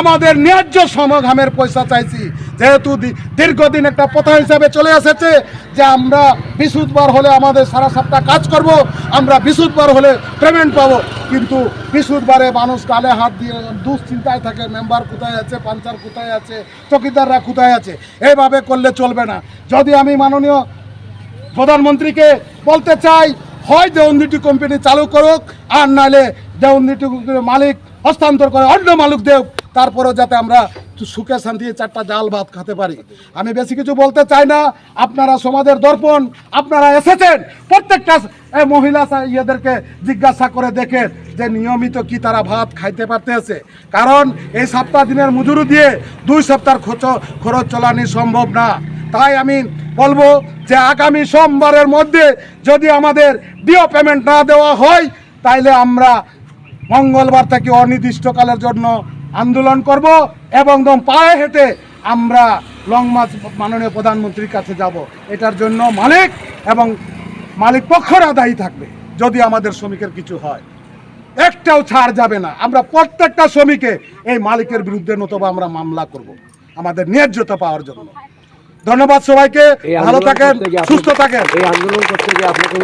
আমাদের ন্যায্য সমঘামের পয়সা চাইছি। যেহেতু দীর্ঘদিন একটা প্রথা হিসাবে চলে এসেছে যে আমরা বিশুদ্ধবার হলে আমাদের সারা সপ্তাহ কাজ করব, আমরা বিশুদ্ধবার হলে পেমেন্ট পাবো। কিন্তু বিশুদ্ধবারে মানুষ কালে হাত দিয়ে দুশ্চিন্তায় থাকে মেম্বার কোথায় আছে, পাঞ্চার কোথায় আছে, চকিদাররা কোথায় আছে? এইভাবে করলে চলবে না। যদি আমি মাননীয় প্রধানমন্ত্রীকে বলতে চাই, হয় দেওয়ন্দিটি কোম্পানি চালু করুক, আর নাহলে দেওয়ন্দিটি মালিক হস্তান্তর করে অন্য মালিক দেব তারপরেও যাতে আমরা সুখে শান্তি চারটা ডাল ভাত খেতে পারি। আমি বেশি কিছু বলতে চাই না। আপনারা সমাজের দর্পণ, আপনারা এসেছেন। প্রত্যেকটা মহিলা ইয়েদেরকে জিজ্ঞাসা করে দেখেন যে নিয়মিত কি তারা ভাত খাইতে পারতেছে। কারণ এই সপ্তাহ দিনের মজুরি দিয়ে দুই সপ্তাহ খরচ খরচ চলানি সম্ভব না। তাই আমি বলব যে আগামী সোমবারের মধ্যে যদি আমাদের ডিও পেমেন্ট না দেওয়া হয়, তাইলে আমরা মঙ্গলবার থেকে অনির্দিষ্টকালের জন্য আন্দোলন করব এবং একদম পায়ে হেঁটে আমরা লং মার্চ মাননীয় প্রধানমন্ত্রীর কাছে যাব। এটার জন্য মালিক এবং মালিক পক্ষরা দায়ী থাকবে যদি আমাদের শ্রমিকের কিছু হয়। একটাও ছাড় যাবে না। আমরা প্রত্যেকটা শ্রমিকে এই মালিকের বিরুদ্ধে নতুবা আমরা মামলা করব আমাদের ন্যায্যতা পাওয়ার জন্য। ধন্যবাদ সবাইকে ভালো থাকেন সুস্থ থাকেন। এই আন্দোলন করতে গিয়ে আপনাকে